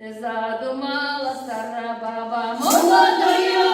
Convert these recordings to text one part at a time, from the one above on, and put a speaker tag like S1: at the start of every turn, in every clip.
S1: Задумала стара баба. Молодою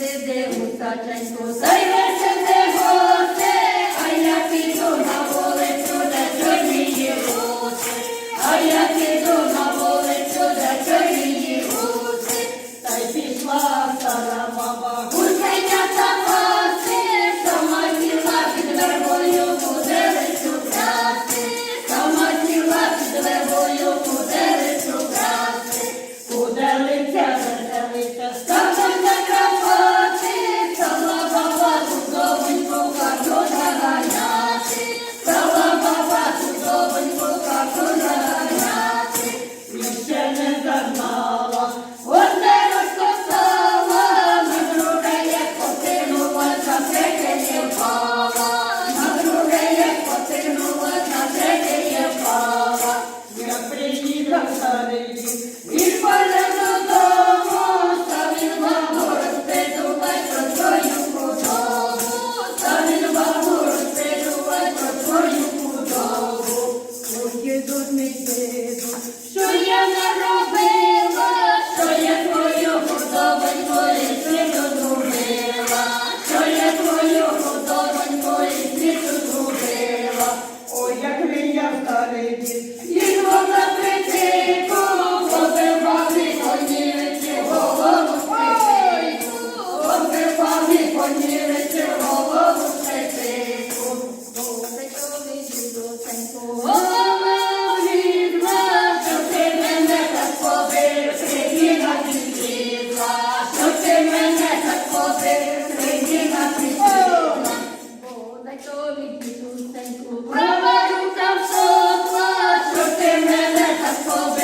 S1: de Deus, a gente consegue. Проведу там сотла, що ти мене так побив.